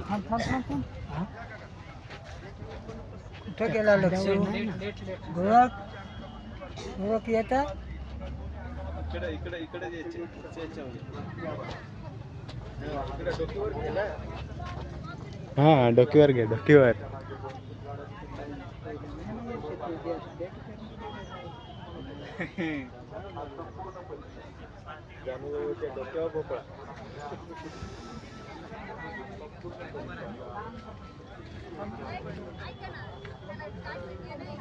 थांब थांब थांब थांब? कुठं गेला लक्ष गोरख गोरख येता इकडे इकडे इकडे यायचे इकडे डोकीवर गेला हा डोकीवर घे डोकीवर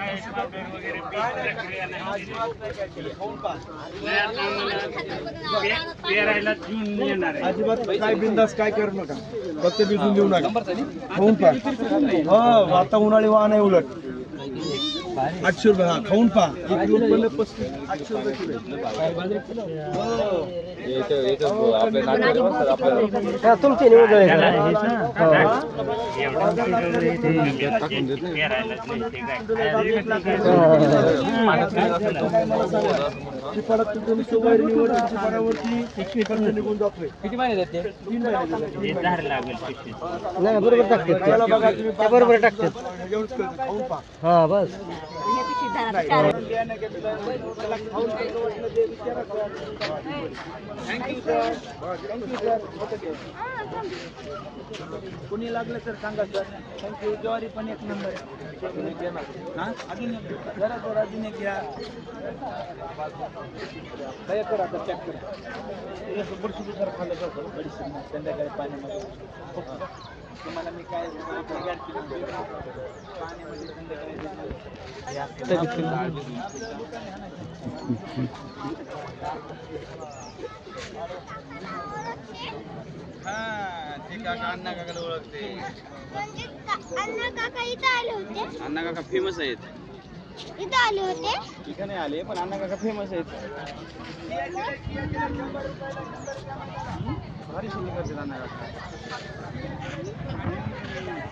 त्यामुळे डोक्यावर भोपळा अजिबात काय बिंदास काय करू नका. फक्त भिजून देऊ नका. होऊन पा हो आता उन्हाळी वाहन आहे उलट. आठशे रुपये हा खाऊन पा एक उत्पन्न पस्तीस आठशे रुपये किलो आहे. तुमचे निवड चिपाडात तुम्ही सोबाईर निवड चिपाडावरती खर्च निघून जातोय किती महिने ते तीन महिने दिले. नाही बरोबर टाकते त्याला बघा तुम्ही पाच- बरोबर टाकतात जेवणच करतो, खाऊन हा बस. कोणी लागलं तर सांगा सर. थँक्यू ज्वारी पण एक नंबर हा? अजून एक जरा जरा अजून एक घ्या. काय करा आता चेक करा. बडीशेप जरा खाल्लं जाऊ बडीशेप संध्याकाळी पाण्यामध्ये. तुम्हाला मी काय हा काका अण्णा काकाला ओळखते. अण्णा काका इथं आले होते. अण्णा काका फ़ेमस आहेत. इथं आले होते. इथं नाही आले पण अण्णा काका फ़ेमस आहेत. भारी शिंदी अण्णा काका. Thank you.